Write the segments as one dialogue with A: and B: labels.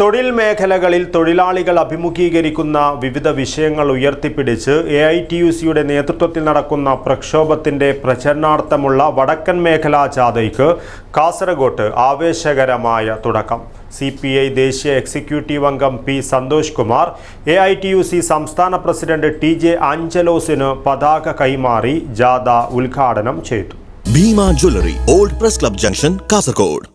A: തൊഴിൽ മേഖലകളിൽ തൊഴിലാളികൾ അഭിമുഖീകരിക്കുന്ന വിവിധ വിഷയങ്ങൾ ഉയർത്തിപ്പിടിച്ച് എ ഐ ടി യു സിയുടെ നേതൃത്വത്തിൽ നടക്കുന്ന പ്രക്ഷോഭത്തിന്റെ പ്രചരണാർത്ഥമുള്ള വടക്കൻ മേഖലാ ജാഥയ്ക്ക് കാസർഗോട്ട് ആവേശകരമായ തുടക്കം. സി പി ഐ ദേശീയ എക്സിക്യൂട്ടീവ് അംഗം P Santhosh Kumar A I T U C സംസ്ഥാന പ്രസിഡന്റ് ടി ജെ ആഞ്ചലോസിന് പതാക കൈമാറി ജാഥ ഉദ്ഘാടനം ചെയ്തു.
B: Bhima jewellery old press club junction Kasaragod.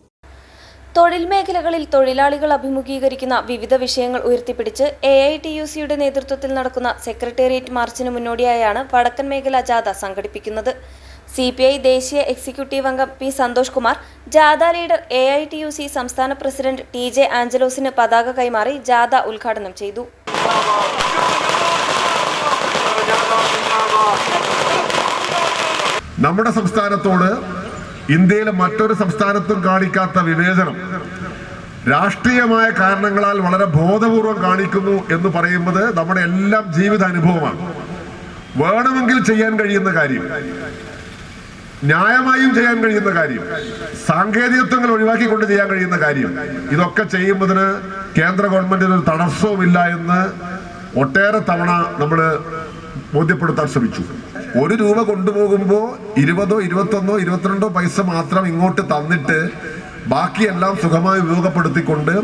C: തൊഴിൽ മേഖലകളിൽ തൊഴിലാളികൾ അഭിമുഖീകരിക്കുന്ന വിവിധ വിഷയങ്ങൾ ഉയർത്തിപ്പിടിച്ച് എ ഐ ടി യു സിയുടെ നേതൃത്വത്തിൽ നടക്കുന്ന സെക്രട്ടേറിയറ്റ് മാർച്ചിന് മുന്നോടിയായാണ് വടക്കൻ മേഖല ജാഥ സംഘടിപ്പിക്കുന്നത്. സി പി ഐ ദേശീയ എക്സിക്യൂട്ടീവ് അംഗം പി സന്തോഷ് കുമാർ ജാഥ leader A I T U C സംസ്ഥാന പ്രസിഡന്റ് ടി ജെ ആഞ്ചലോസിന് പതാക കൈമാറി ജാഥ ഉദ്ഘാടനം ചെയ്തു.
D: നമ്മുടെ സംസ്ഥാനത്തോട് ഇന്ത്യയിലെ മറ്റൊരു സംസ്ഥാനത്തും കാണിക്കാത്ത വിവേചനം. രാഷ്ട്രീയമായ കാരണങ്ങളാൽ വളരെ ബോധപൂർവം കാണിക്കുന്നു എന്ന് പറയുന്നത് നമ്മുടെ എല്ലാം ജീവിത അനുഭവമാണ് വേണമെങ്കിൽ ചെയ്യാൻ കഴിയുന്ന കാര്യം ന്യായമായും ചെയ്യാൻ കഴിയുന്ന കാര്യം സാങ്കേതികത്വങ്ങൾ ഒഴിവാക്കിക്കൊണ്ട് ചെയ്യാൻ കഴിയുന്ന കാര്യം ഇതൊക്കെ ചെയ്യുന്നതിന് കേന്ദ്ര ഗവൺമെന്റിന് ഒരു തടസ്സവുമില്ല എന്ന് ഒട്ടേറെ തവണ നമ്മൾ ബോധ്യപ്പെടുത്താൻ ശ്രമിച്ചു. ഒരു രൂപ കൊണ്ടുപോകുമ്പോൾ ഇരുപതോ ഇരുപത്തൊന്നോ ഇരുപത്തിരണ്ടോ പൈസ മാത്രം ഇങ്ങോട്ട് തന്നിട്ട് ബാക്കിയെല്ലാം സുഖമായി ഉപയോഗപ്പെടുത്തിക്കൊണ്ട്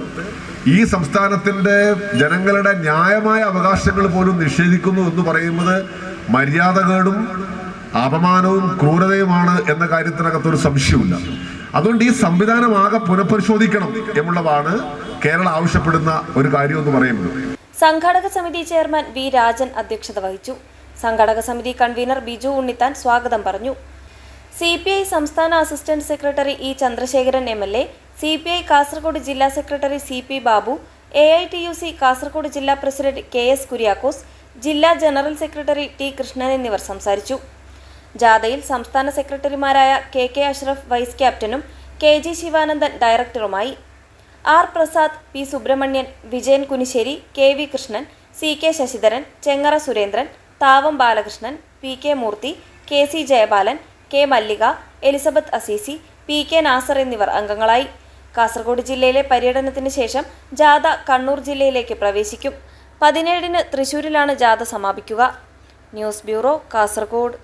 D: ഈ സംസ്ഥാനത്തിന്റെ ജനങ്ങളുടെ ന്യായമായ അവകാശങ്ങൾ പോലും നിഷേധിക്കുന്നു എന്ന് പറയുന്നത് മര്യാദകേടും അപമാനവും ക്രൂരതയുമാണ് എന്ന കാര്യത്തിനകത്ത് ഒരു സംശയമില്ല അതുകൊണ്ട് ഈ സംവിധാനം ആകെ പുനഃപരിശോധിക്കണം എന്നുള്ളതാണ് കേരളം ആവശ്യപ്പെടുന്ന ഒരു കാര്യം എന്ന് പറയുന്നത്.
C: സംഘാടക സമിതി ചെയർമാൻ വി രാജൻ അധ്യക്ഷത വഹിച്ചു. സംഘാടക സമിതി കൺവീനർ ബിജു ഉണ്ണിത്താൻ സ്വാഗതം പറഞ്ഞു. സി പി ഐ സംസ്ഥാന assistant secretary E Chandrasekharan M L A C P I Kasaragod ജില്ലാ secretary C P Babu A I T U C Kasaragod ജില്ലാ പ്രസിഡന്റ് കെ എസ് കുര്യാക്കോസ് ജില്ലാ ജനറൽ സെക്രട്ടറി ടി കൃഷ്ണൻ എന്നിവർ സംസാരിച്ചു. ജാഥയിൽ സംസ്ഥാന സെക്രട്ടറിമാരായ കെ കെ അഷ്റഫ് വൈസ് ക്യാപ്റ്റനും K G Sivanandan ഡയറക്ടറുമായി. R Prasad P Subramanian Vijayan Kunissery K V Krishnan C K Sasidharan Chengara Surendran Thavam Balakrishnan P K Moorthy K C Jayabalan K Mallika Elizabeth Azeezi P K Nasar എന്നിവർ അംഗങ്ങളായി. കാസർഗോഡ് ജില്ലയിലെ പര്യടനത്തിന് ശേഷം ജാഥ കണ്ണൂർ ജില്ലയിലേക്ക് പ്രവേശിക്കും. പതിനേഴിന് തൃശൂരിലാണ് ജാഥ സമാപിക്കുക. News bureau Kasaragod.